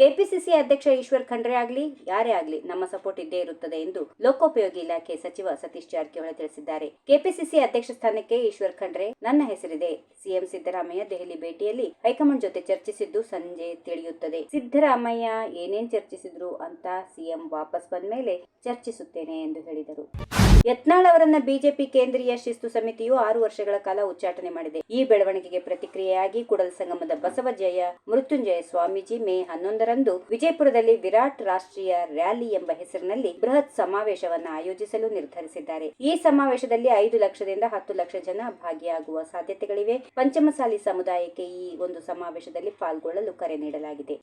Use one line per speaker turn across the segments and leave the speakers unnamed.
KPCC ಅಧ್ಯಕ್ಷ ಈಶ್ವರ್ ಖಂಡ್ರೆ ಆಗಲಿ, ಯಾರೇ ಆಗಲಿ ನಮ್ಮ ಸಪೋರ್ಟ್ ಇದ್ದೇ ಇರುತ್ತದೆ ಎಂದು ಲೋಕೋಪಯೋಗಿ ಇಲಾಖೆ ಸಚಿವ ಸತೀಶ್ ಜಾರಕಿಹೊಳಿ ತಿಳಿಸಿದ್ದಾರೆ. ಕೆಪಿಸಿಸಿ ಅಧ್ಯಕ್ಷ ಸ್ಥಾನಕ್ಕೆ ಈಶ್ವರ್ ಖಂಡ್ರೆ ನನ್ನ ಹೆಸರಿದೆ. ಸಿಎಂ ಸಿದ್ದರಾಮಯ್ಯ ದೆಹಲಿ ಭೇಟಿಯಲ್ಲಿ ಹೈಕಮಾಂಡ್ ಜೊತೆ ಚರ್ಚಿಸಿದ್ದು ಸಂಜೆ ತಿಳಿಯುತ್ತದೆ. ಸಿದ್ದರಾಮಯ್ಯ ಏನೇನ್ ಚರ್ಚಿಸಿದ್ರು ಅಂತ ಸಿಎಂ ವಾಪಸ್ ಬಂದ ಮೇಲೆ ಚರ್ಚಿಸುತ್ತೇನೆ ಎಂದು ಹೇಳಿದರು. ಯತ್ನಾಳ್ ಅವರನ್ನ ಬಿಜೆಪಿ ಕೇಂದ್ರೀಯ ಶಿಸ್ತು ಸಮಿತಿಯು ಆರು ವರ್ಷಗಳ ಕಾಲ ಉಚ್ಚಾಟನೆ ಮಾಡಿದೆ. ಈ ಬೆಳವಣಿಗೆಗೆ ಪ್ರತಿಕ್ರಿಯೆಯಾಗಿ ಕೂಡಲ ಸಂಗಮದ ಬಸವಜಯ ಮೃತ್ಯುಂಜಯ ಸ್ವಾಮೀಜಿ ಮೇ ಹನ್ನೊಂದರಂದು ವಿಜಯಪುರದಲ್ಲಿ ವಿರಾಟ್ ರಾಷ್ಟ್ರೀಯ ರ್ಯಾಲಿ ಎಂಬ ಹೆಸರಿನಲ್ಲಿ ಬೃಹತ್ ಸಮಾವೇಶವನ್ನು ಆಯೋಜಿಸಲು ನಿರ್ಧರಿಸಿದ್ದಾರೆ. ಈ ಸಮಾವೇಶದಲ್ಲಿ ಐದು ಲಕ್ಷದಿಂದ ಹತ್ತು ಲಕ್ಷ ಜನ ಭಾಗಿಯಾಗುವ ಸಾಧ್ಯತೆಗಳಿವೆ. ಪಂಚಮಸಾಲಿ ಸಮುದಾಯಕ್ಕೆ ಈ ಒಂದು ಸಮಾವೇಶದಲ್ಲಿ ಪಾಲ್ಗೊಳ್ಳಲು ಕರೆ ನೀಡಲಾಗಿದೆ.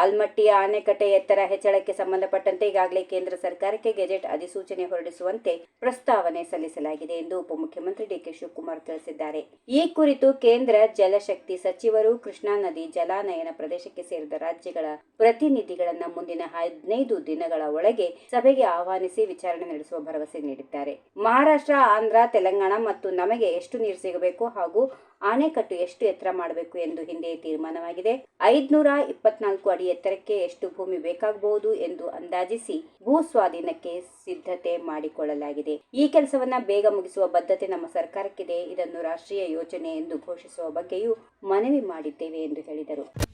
ಆಲ್ಮಟ್ಟಿಯ ಆಣೆಕಟ್ಟೆ ಎತ್ತರ ಹೆಚ್ಚಳಕ್ಕೆ ಸಂಬಂಧಪಟ್ಟಂತೆ ಈಗಾಗಲೇ ಕೇಂದ್ರ ಸರ್ಕಾರಕ್ಕೆ ಗೆಜೆಟ್ ಅಧಿಸೂಚನೆ ಹೊರಡಿಸುವಂತೆ ಪ್ರಸ್ತಾವನೆ ಸಲ್ಲಿಸಲಾಗಿದೆ ಎಂದು ಉಪಮುಖ್ಯಮಂತ್ರಿ ಡಿಕೆ ಶಿವಕುಮಾರ್ ತಿಳಿಸಿದ್ದಾರೆ. ಈ ಕುರಿತು ಕೇಂದ್ರ ಜಲಶಕ್ತಿ ಸಚಿವರು ಕೃಷ್ಣಾ ನದಿ ಜಲಾನಯನ ಪ್ರದೇಶಕ್ಕೆ ಸೇರಿದ ರಾಜ್ಯಗಳ ಪ್ರತಿನಿಧಿಗಳನ್ನ ಮುಂದಿನ ಹದಿನೈದು ದಿನಗಳ ಒಳಗೆ ಸಭೆಗೆ ಆಹ್ವಾನಿಸಿ ವಿಚಾರಣೆ ನಡೆಸುವ ಭರವಸೆ ನೀಡಿದ್ದಾರೆ. ಮಹಾರಾಷ್ಟ್ರ, ಆಂಧ್ರ, ತೆಲಂಗಾಣ ಮತ್ತು ನಮಗೆ ಎಷ್ಟು ನೀರು ಸಿಗಬೇಕು ಹಾಗೂ ಆಣೆಕಟ್ಟು ಎಷ್ಟು ಎತ್ತರ ಮಾಡಬೇಕು ಎಂದು ಹಿಂದೆ ತೀರ್ಮಾನವಾಗಿದೆ. ಐದ್ನೂರ ಇಪ್ಪತ್ನಾಲ್ಕು ಅಡಿ ಎತ್ತರಕ್ಕೆ ಎಷ್ಟು ಭೂಮಿ ಬೇಕಾಗಬಹುದು ಎಂದು ಅಂದಾಜಿಸಿ ಭೂ ಸ್ವಾಧೀನಕ್ಕೆ ಸಿದ್ಧತೆ ಮಾಡಿಕೊಳ್ಳಲಾಗಿದೆ. ಈ ಕೆಲಸವನ್ನ ಬೇಗ ಮುಗಿಸುವ ಬದ್ಧತೆ ನಮ್ಮ ಸರ್ಕಾರಕ್ಕಿದೆ. ಇದನ್ನು ರಾಷ್ಟ್ರೀಯ ಯೋಜನೆ ಎಂದು ಘೋಷಿಸುವ ಬಗ್ಗೆಯೂ ಮನವಿ ಮಾಡಿದ್ದೇವೆ ಎಂದು ಹೇಳಿದರು.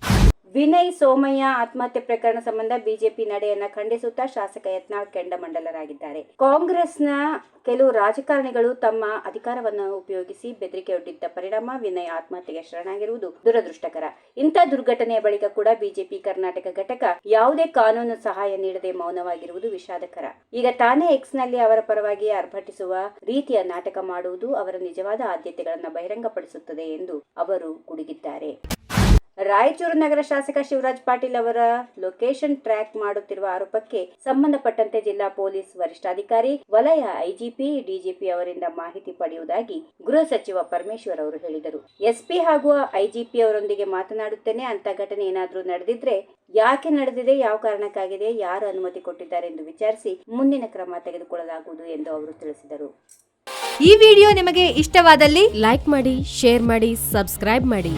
ವಿನಯ್ ಸೋಮಯ್ಯ ಆತ್ಮಹತ್ಯೆ ಪ್ರಕರಣ ಸಂಬಂಧ ಬಿಜೆಪಿ ನಡೆಯನ್ನ ಖಂಡಿಸುತ್ತಾ ಶಾಸಕ ಯತ್ನಾಳ್ ಕೆಂಡಮಂಡಲರಾಗಿದ್ದಾರೆ. ಕಾಂಗ್ರೆಸ್ನ ಕೆಲವು ರಾಜಕಾರಣಿಗಳು ತಮ್ಮ ಅಧಿಕಾರವನ್ನು ಉಪಯೋಗಿಸಿ ಬೆದರಿಕೆಯೊಡ್ಡಿದ್ದ ಪರಿಣಾಮ ವಿನಯ್ ಆತ್ಮಹತ್ಯೆಗೆ ಶರಣಾಗಿರುವುದು ದುರದೃಷ್ಟಕರ. ಇಂಥ ದುರ್ಘಟನೆಯ ಬಳಿಕ ಕೂಡ ಬಿಜೆಪಿ ಕರ್ನಾಟಕ ಘಟಕ ಯಾವುದೇ ಕಾನೂನು ಸಹಾಯ ನೀಡದೆ ಮೌನವಾಗಿರುವುದು ವಿಷಾದಕರ. ಈಗ ತಾನೇ ಎಕ್ಸ್ನಲ್ಲಿ ಅವರ ಪರವಾಗಿ ಅರ್ಭಟಿಸುವ ರೀತಿಯ ನಾಟಕ ಮಾಡುವುದು ಅವರ ನಿಜವಾದ ಆದ್ಯತೆಗಳನ್ನು ಬಹಿರಂಗಪಡಿಸುತ್ತದೆ ಎಂದು ಅವರು ಗುಡುಗಿದ್ದಾರೆ. ರಾಯಚೂರು ನಗರ ಶಾಸಕ ಶಿವರಾಜ್ ಪಾಟೀಲ್ ಅವರ ಲೊಕೇಶನ್ ಟ್ರ್ಯಾಕ್ ಮಾಡುತ್ತಿರುವ ಆರೋಪಕ್ಕೆ ಸಂಬಂಧಪಟ್ಟಂತೆ ಜಿಲ್ಲಾ ಪೊಲೀಸ್ ವರಿಷ್ಠಾಧಿಕಾರಿ ವಲಯ ಐಜಿಪಿ, ಡಿಜಿಪಿ ಅವರಿಂದ ಮಾಹಿತಿ ಪಡೆಯುವುದಾಗಿ ಗೃಹ ಸಚಿವ ಪರಮೇಶ್ವರ್ ಅವರು ಹೇಳಿದರು. ಎಸ್ಪಿ ಹಾಗೂ ಐಜಿಪಿ ಅವರೊಂದಿಗೆ ಮಾತನಾಡುತ್ತೇನೆ. ಅಂತ ಘಟನೆ ಏನಾದರೂ ನಡೆದಿದ್ರೆ ಯಾಕೆ ನಡೆದಿದೆ, ಯಾವ ಕಾರಣಕ್ಕಾಗಿದೆ, ಯಾರು ಅನುಮತಿ ಕೊಟ್ಟಿದ್ದಾರೆ ಎಂದು ವಿಚಾರಿಸಿ ಮುಂದಿನ ಕ್ರಮ ತೆಗೆದುಕೊಳ್ಳಲಾಗುವುದು ಎಂದು ಅವರು ತಿಳಿಸಿದರು.
ಈ ವಿಡಿಯೋ ನಿಮಗೆ ಇಷ್ಟವಾದಲ್ಲಿ ಲೈಕ್ ಮಾಡಿ, ಶೇರ್ ಮಾಡಿ, ಸಬ್ಸ್ಕ್ರೈಬ್ ಮಾಡಿ.